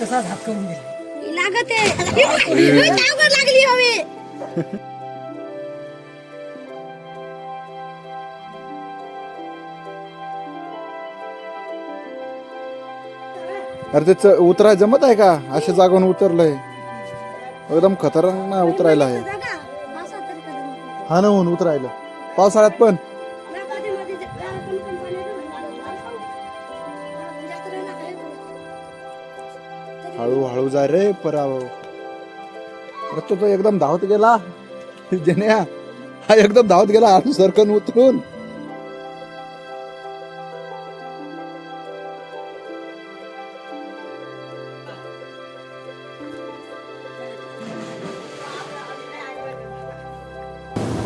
तसाच हात करून गेला लागत आहे. लागली हवे. अरे ते च- उतराय जमत आहे का? अशा जागून उतरलंय. एकदम खतरनाक उतरायला आहे. हा ना होऊन उतरायला. पावसाळ्यात पण. तरी हळू हळू जाय रे पराव अरे तो एकदम धावत गेला. जेन्या हा एकदम धावत गेला हळू सरकन उतरून.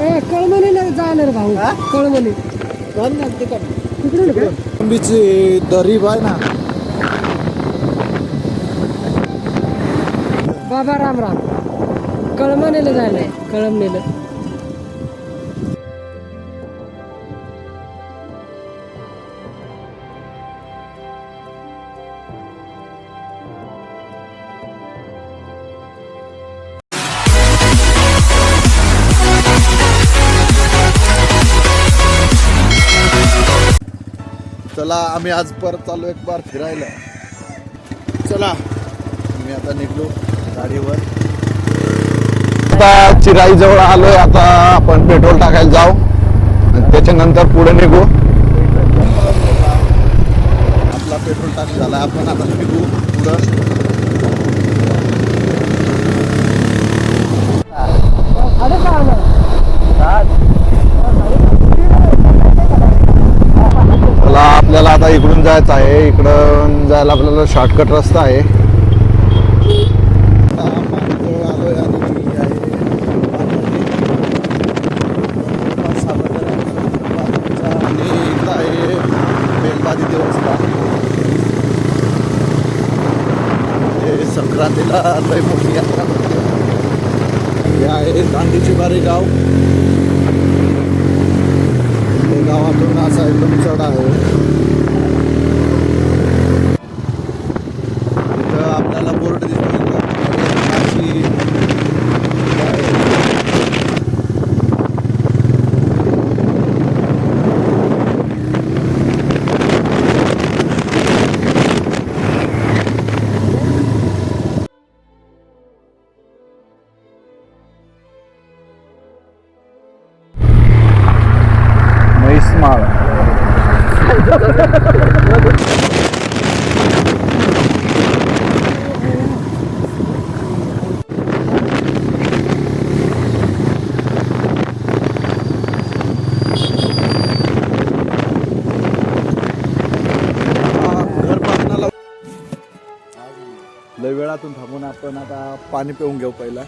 ए कळमणीला जाणार भाऊ. कळमणी. तिकडून का? लांबीची दरी बाय ना. बाबा राम राम. कळमणीला जायला नेलं. चला आम्ही आज परत चालू एक बार फिरायला. चला मी आता निघलो. गाडीवर. आता चिराई जवळ आलोय आता आपण पेट्रोल टाकायला जाऊ. आणि त्याच्यानंतर पुढे निघू. आपला पेट्रोल टाक झाला आपण आता निघू पुढं. आपल्याला आता इकडून जायचं आहे. इकडून जायला आपल्याला शॉर्टकट रस्ता आहे. संक्रांतीला लय मोठी यात्रा. हे आहे दांडीची बारी गाव. ते गावातून असा एकदम चढ आहे. लय वेळातून थांबून आपण आता पाणी पिऊन घेऊ पहिला.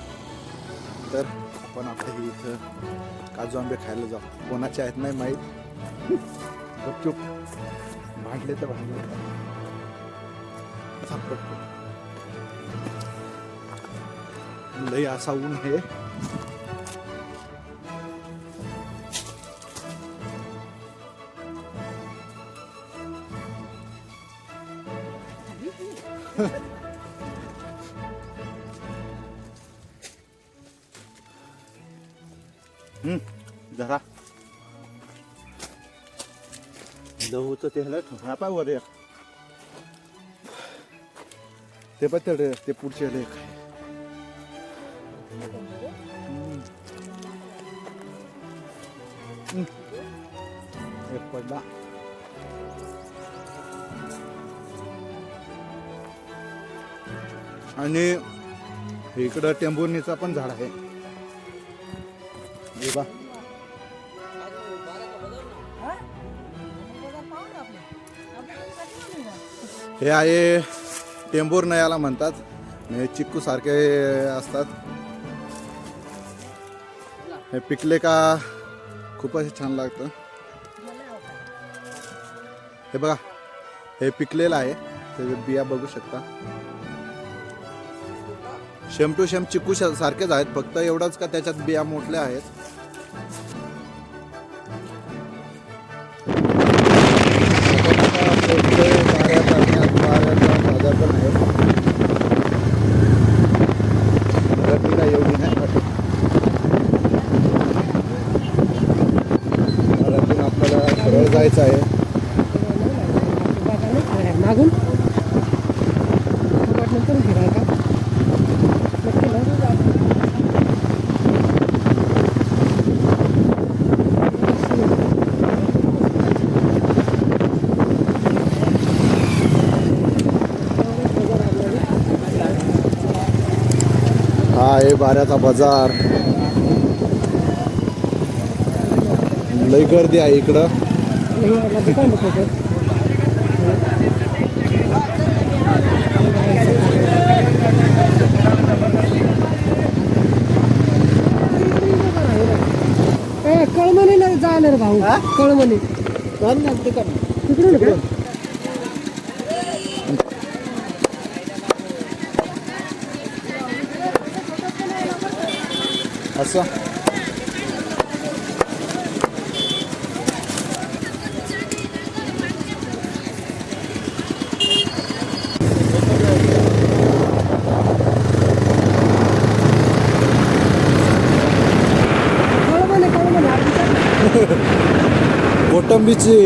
तर आपण आता हे इथं काजू आंबे खायला जाऊ. कोणाचे आहेत नाही माहीत. गपचूप भांडले तर भांडले. लय असा ऊन हे जरा. गहूचं ते ह्याला ठेव. हा पाय वर एक. ते पण तेवढे ते पुढचे ह्याला एक आहे. हम्म. हम्म. एक पडला आणि इकडं टेंभुर्णीचा पण झाड आहे हे बा हे आहे टेंबूर नयाला म्हणतात. हे चिक्कू सारखे असतात. हे पिकले का खूपच छान लागतं. हे बघा हे पिकलेलं आहे. त्याचे बिया बघू शकता. शेम टू शेम चिक्कू श- सारखेच आहेत. फक्त एवढंच का त्याच्यात बिया मोठल्या आहेत पण आहे गर्दी नाही एवढी नाही वाटत घरातून आपल्याला सरळ जायचं आहे मागून नंतर फिराय का नक्की ना? हा आहे बाऱ्याचा बाजार. लई गर्दी आहे इकडं. कळमणीला जायला रे भाऊ. कळमणी. तिकडून का असं कळमणी कळमणी आपली कोटंबीची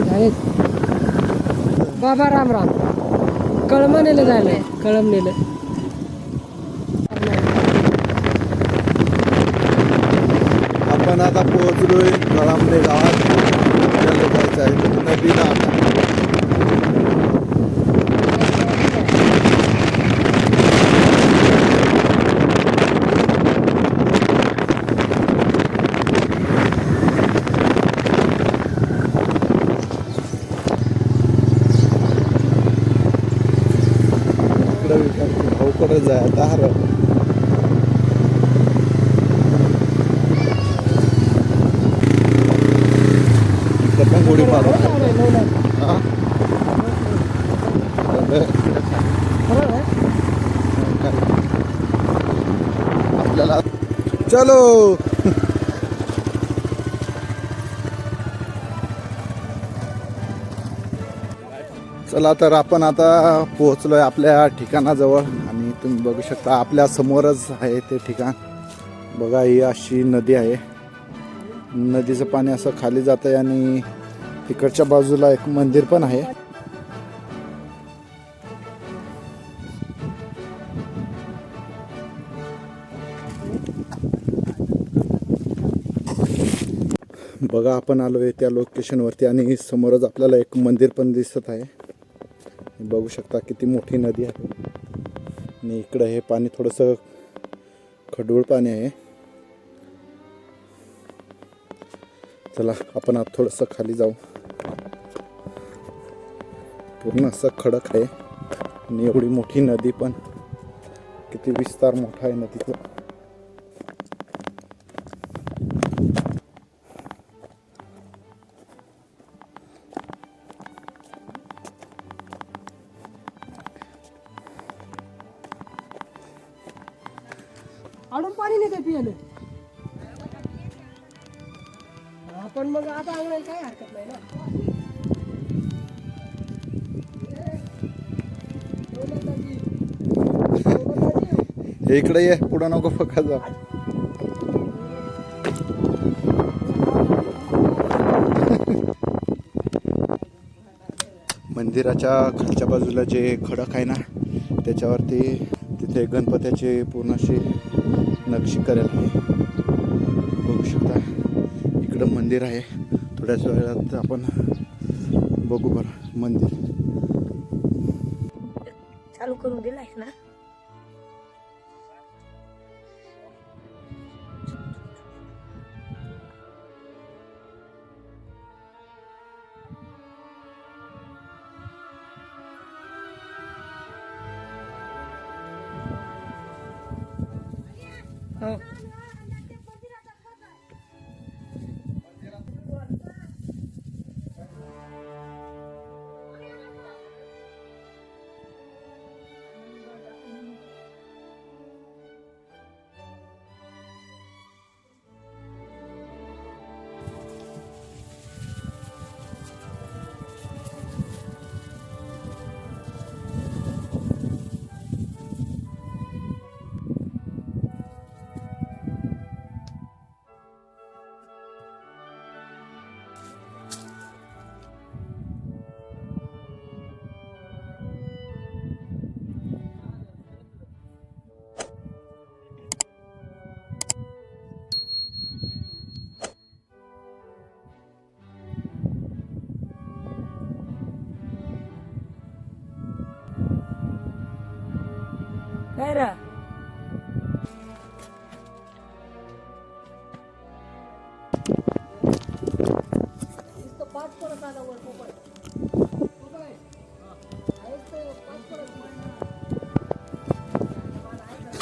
दरीब आहे आहेत आहेत बाबा राम राम. कळम नेलं कळमणीला कळम नेलं. आपण आता पोहोचलोय कळामले गावात आपल्याला जायचं आहे तिथं नदीला आता इकडं विचार आता हर इथं पण गोडी आपल्याला चलो. चला तर आपण आता पोहोचलोय आपल्या ठिकाणाजवळ. तुम्ही बघू शकता आपल्या समोरच आहे ते ठिकाण. बघा ही अशी नदी आहे. नदीचं पाणी असं खाली जात आहे आणि तिकडच्या बाजूला एक मंदिर पण आहे. बघा आपण आलो आहे त्या लोकेशनवरती आणि समोरच आपल्याला एक मंदिर पण दिसत आहे. बघू शकता किती मोठी नदी आहे. आणि इकडं हे पाणी थोडंसं खडूळ पाणी आहे. चला आपण आत थोडंसं खाली जाऊ. पूर्ण असं खडक आहे आणि एवढी मोठी नदी पण. किती विस्तार मोठा आहे नदीचा आडून पाणी नाही ते पियाले. आपण मग आता अंगणाला काय हरकत नाही ना? इकडे ये पुढं नको फक्त जा. मंदिराच्या खालच्या बाजूला जे खडक आहे ना त्याच्यावरती तिथे गणपत्याचे पूर्ण अशी नक्षी करेल. बघू शकता इकडं मंदिर आहे. थोड्याच वेळात आपण बघू बरं मंदिर. चालू करून दिलायस ना? हो.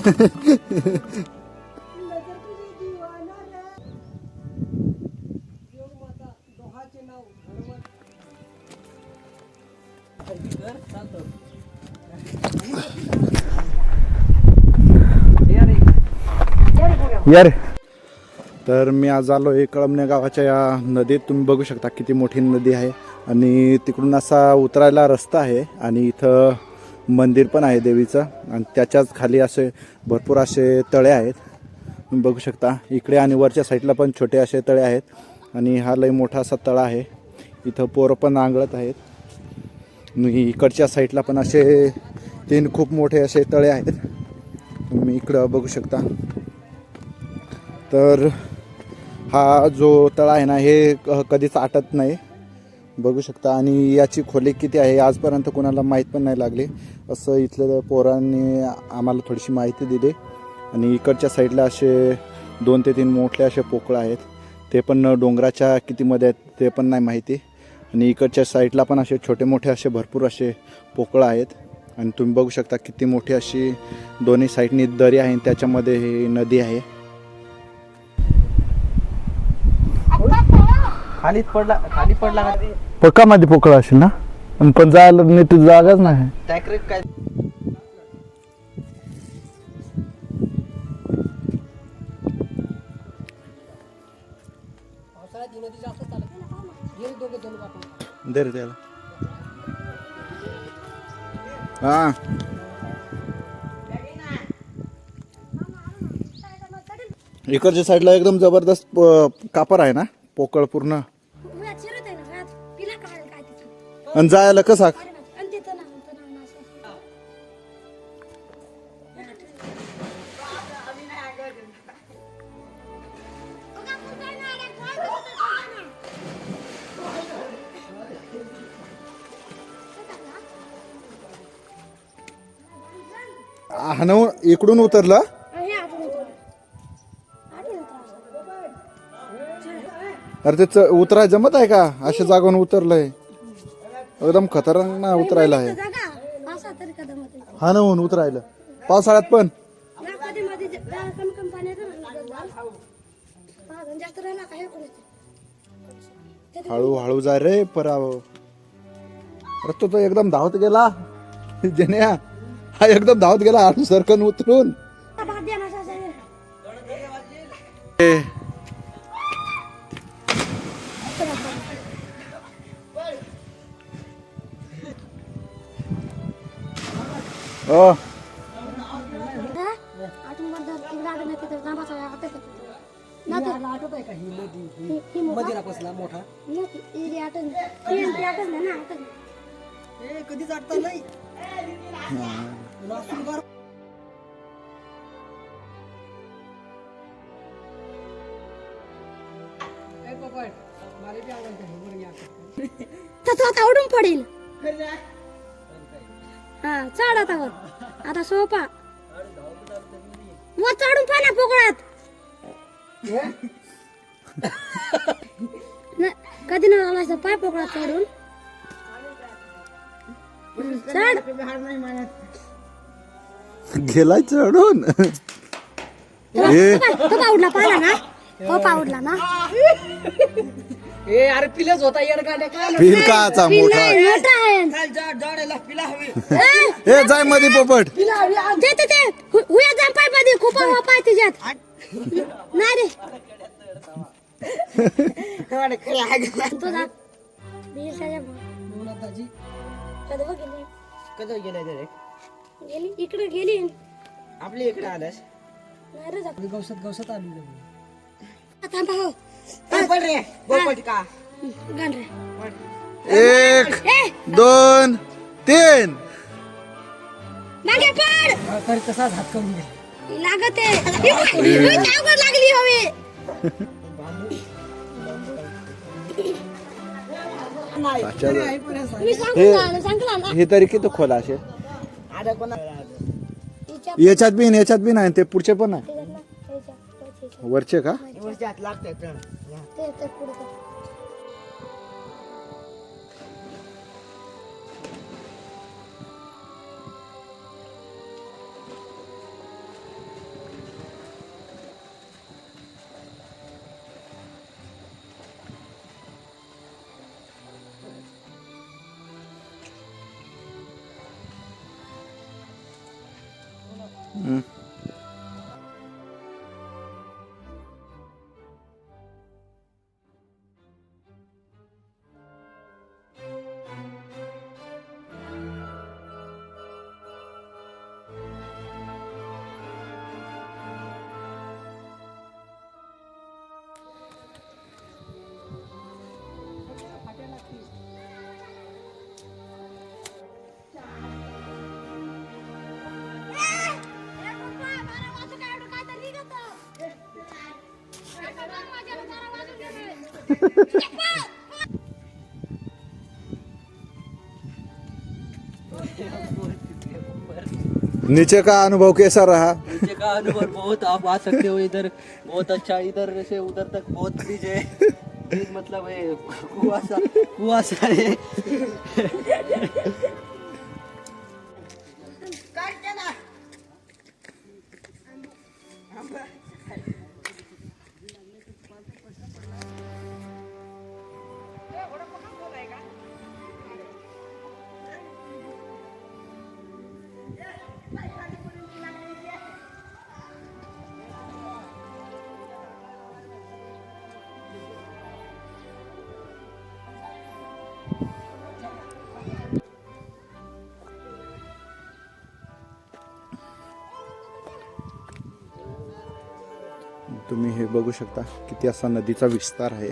यार तर मी आज आलो आहे कळमने गावाच्या या नदीत. तुम्ही बघू शकता किती मोठी नदी आहे. आणि तिकडून असा उतरायला रस्ता आहे. आणि इथं मंदिर पण आहे देवीचं. आणि त्याच्याच खाली असे भरपूर असे तळे आहेत. तुम्ही बघू शकता. इकडे आणि वरच्या साईडला पण छोटे असे तळे आहेत. आणि हा लई मोठा असा तळा आहे. इथं पोरं पण आंगळत आहेत. आणि इकडच्या साईडला पण असे तीन खूप मोठे असे तळे आहेत. तुम्ही इकडं बघू शकता. तर हा जो तळा आहे ना हे कधीच आटत नाही. बघू शकता. आणि याची खोली किती आहे आजपर्यंत कोणाला माहीत पण नाही लागली. असं इथल्या पोरांनी आम्हाला थोडीशी माहिती दिली. आणि इकडच्या साईडला असे दोन ते तीन मोठे असे पोकळ आहेत. ते पण डोंगराच्या कितीमध्ये आहेत ते पण नाही माहिती. आणि इकडच्या साईडला पण असे छोटे मोठे असे भरपूर असे पोकळ आहेत. आणि तुम्ही बघू शकता किती मोठी अशी दोन्ही साईडनी दरी आहे आणि त्याच्यामध्ये ही नदी आहे. खालीच पडला खाली पडला का? पक्का मध्ये पोकळ असेल ना? आणि पण जायला नीट जागाच नाही. टॅक्रिक काय? ही त्याला. हा. इकडच्या साईडला एकदम जबरदस्त प- कापर आहे ना? पोकळ पूर्ण. आणि जायला कसा अरे इकडून उतरलं? अरे ते च- उतराय जमत आहे का? अशा जागून उतरलंय. एकदम खतरनाक ना उतरायला आहे. हा ना होऊन उतरायला. पावसाळ्यात पण. जे-. हळू हळू जाय रे पराव अरे तो तो एकदम धावत गेला. जेन्या हा एकदम धावत गेला. सरकन उतरून. ना, आठवण नाही. ए कधीच आटता नाही नासून गार आता उडून पडेल सोपा वर चढून पाना पोकळात. न- कधी न आला असं पाय पोकळात चढून हम्म, चढ गेलाय चढून ए तो पावडला पाहिला ना? तो पावडला ना? ए अरे पिलेच होता येड गाड्या काय फिर काचा मोठा आहे, मोठा. आहे. चाल जा जाडेला पिला हवी. ए, ए जायमध्ये पोपट. ते ते ते. हु- हुया जाम पायमध्ये खूप हवा पाय तिच्यात. नाही रे. तो जा. बिरसाच्या दाजी कधी बघ गेली. कधी गेलाय ते रे गेली? इकडे गेली. आपल्या इकडे आलास? नाही रे जात. गवसत गवसत आली हो पड रे. पोपट का? गाण रे. एक दोन तीन. मागे पड तरी तसाच हात करून घे. लागत आहे. अवघड लागली हवे ना? हे तरी किती खोला विचार याच्यात बी याच्यात बी नाही ते पुढचे पण आहे वरचे का वरच्या हात लागतंय तर. पुढे नीचे का अनुभव कैसा रहा? नीचे का अनुभव? बहुत आप आ सकते हो इधर। बहुत अच्छा इधर से उधर तक बहुत ब्रिज है ब्रिज मतलब है कुआसा कुआसा है सा है। बघू शकता किती असा नदीचा विस्तार आहे.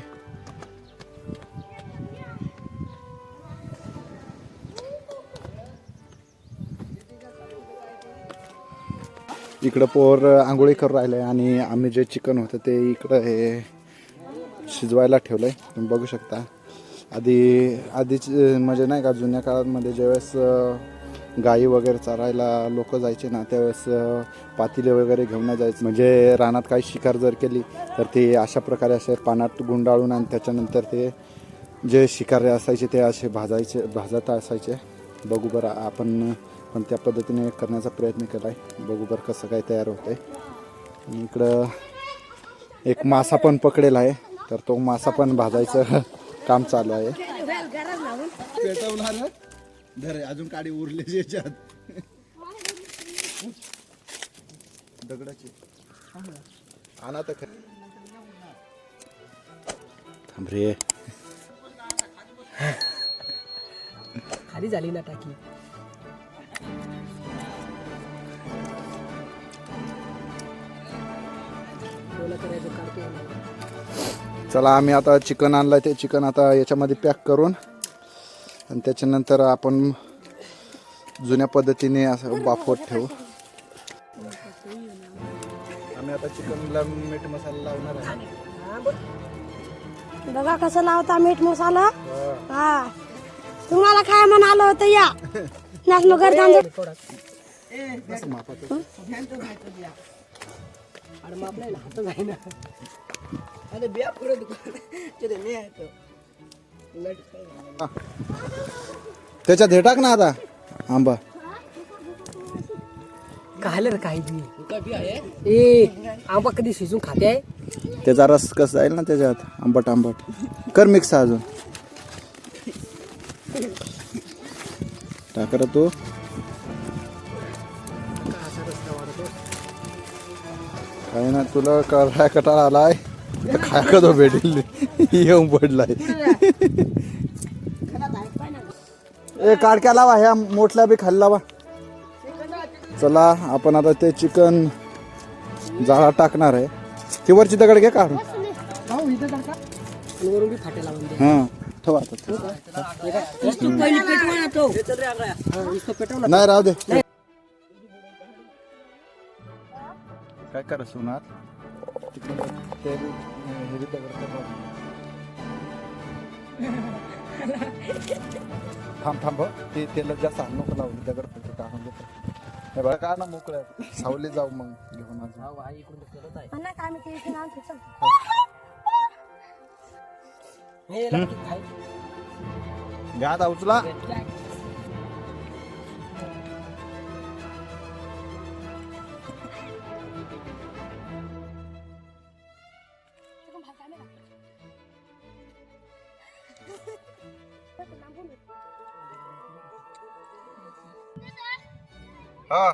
इकडं पोर आंघोळी करून राहिलंय आणि आम्ही जे चिकन होतं ते इकडं हे शिजवायला ठेवलंय. तुम्ही बघू शकता. आधी आधीच म्हणजे नाही का जुन्या काळामध्ये ज्यावेळेस गाई वगैरे चरायला लोक जायचे ना त्यावेळेस अं, पातेले वगैरे घेऊन जायचे. म्हणजे रानात काही शिकार जर केली तर ते अशा प्रकारे असे पाण्यात गुंडाळून आणि त्याच्यानंतर ते जे शिकारे असायचे ते असे भाजायचे भाजत असायचे. बघू बरं आपण पण त्या पद्धतीने करण्याचा प्रयत्न केला आहे बघू बरं कसं काय तयार होतं आहे इकडं एक मासा पण पकडेल आहे तर तो मासा पण भाजायचं काम चालू आहे? धर अजून काडी उरले याच्यात. दगडाची. आणा तर खरं. थांब रे. खाली झाली ना टाकी. चला आम्ही आता चिकन आणलं ते चिकन आता याच्यामध्ये पॅक करून आणि त्याच्यानंतर आपण जुन्या पद्धतीने असं बाफवत ठेवू. आम्ही आता चिकनला मीठ मसाला लावणार आहे. बघा. कसं लावता मीठ मसाला. हा. तुम्हाला काय म्हणालं होतं या. नाच मग गर्दान त्याच्यात हे टाक ना आता. आंबा. काय रे काही बी ए आंबा कधी शिजून खाते? आहे त्याचा रस कसा जाईल ना त्याच्यात? आंबट आंबट. कर मिक्स अजून. टाक रे तू. काही ना तुला कराय कटाळा आलाय काय कधो भेटेल येऊन पडलाय. ए काडक्या लावा ह्या मोठल्या बी खाल्ला बा चला आपण आता ते चिकन जाळा टाकणार आहे. ती वरची दगड घे काढून. आणि ठेवा आता. नाही राहू दे. काय करा सोनार? तिकडून दगड थांब थांब हं. ते तेल जास्त हात नको लावू दगड फक्त टाकून देतो. हे बघा का ना मोकळ्या सावली जाऊ मग घेऊन अजून. हा आई इकडून तर करत आहे. नाही का आम्ही ते इथे आणतो चल हे आता उचला. हा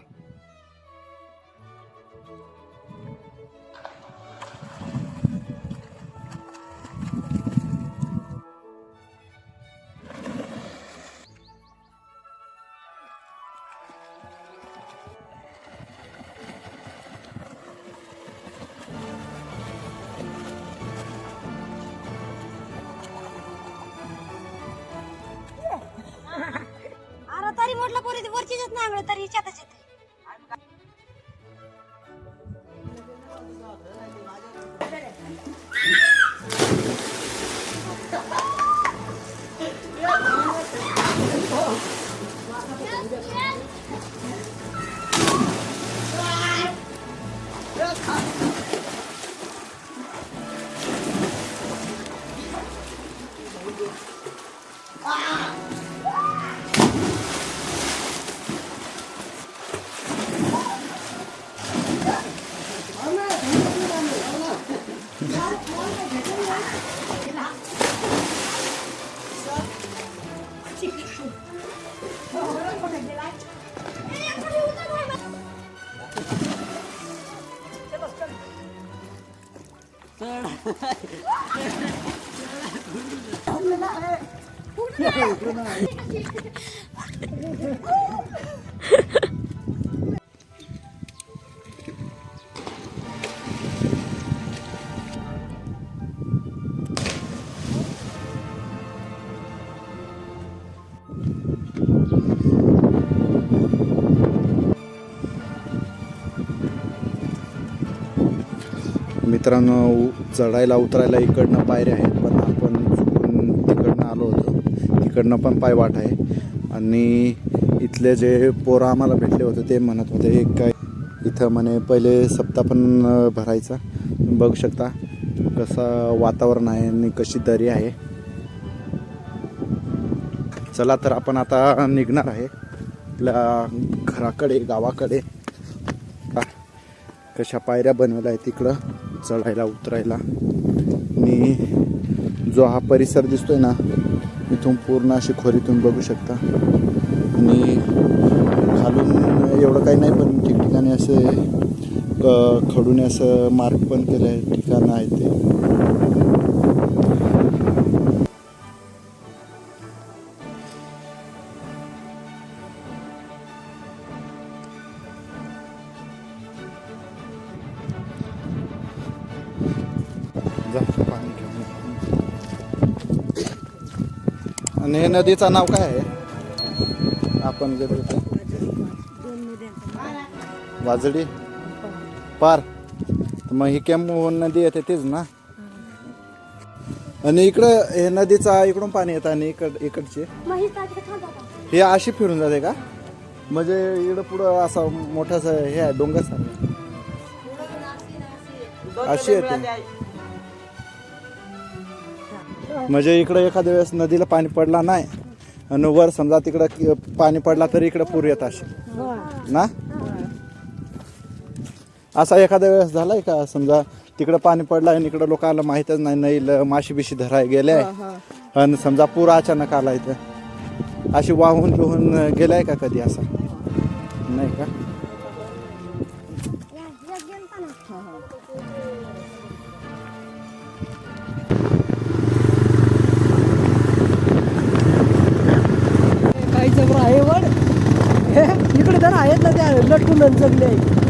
मित्रांनो उ- चढायला उतरायला इकडनं पायऱ्या आहेत पण आपण चुकून तिकडनं आलो होतो. तिकडनं पण पायवाट आहे. आणि इथले जे पोरं आम्हाला भेटले होते ते म्हणत होते एक काय इथं म्हणे पहिले सप्ताह पण भरायचा. बघू शकता कसं वातावरण आहे आणि कशी दरी आहे. चला तर आपण आता निघणार आहे. आपल्या घराकडे गावाकडे. कशा पायऱ्या बनवल्या आहेत तिकडं चढायला उतरायला. आणि जो हा परिसर दिसतोय ना इथून पूर्ण अशी खोरीतून बघू शकता. आणि खालून एवढं काही नाही पण ठिकठिकाणी असे खडून खडूने असं मार्क पण केलं आहे ठिकाणं आहे ते. नदीचं नाव काय आहे? आपण जे बोलतो वाजडी? पार. मग ही केम नदी येते तीच ना? आणि इकडं हे नदीचा इकडून पाणी येतं आणि इकड इकडचे. ही. हे अशी फिरून जाते का? म्हणजे इकडं पुढं असा मोठासा हे आहे डोंगर सारखं अशी येते म्हणजे इकडे एखाद्या वेळेस नदीला पाणी पडला नाही आणि वर समजा तिकडं पाणी पडला तर इकडे पूर येत असे ना? असा एखाद्या वेळेस झालाय का? समजा तिकडं पाणी पडलं आणि इकडं लोकांना माहीतच नाही नाही माशी बिशी धराय गेले आणि समजा पूर अचानक आला इथं अशी वाहून बिहून गेलाय का कधी असा? नाही का? 认真嘞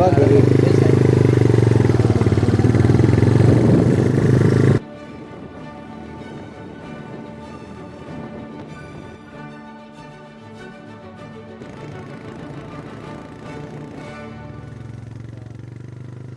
चला घरी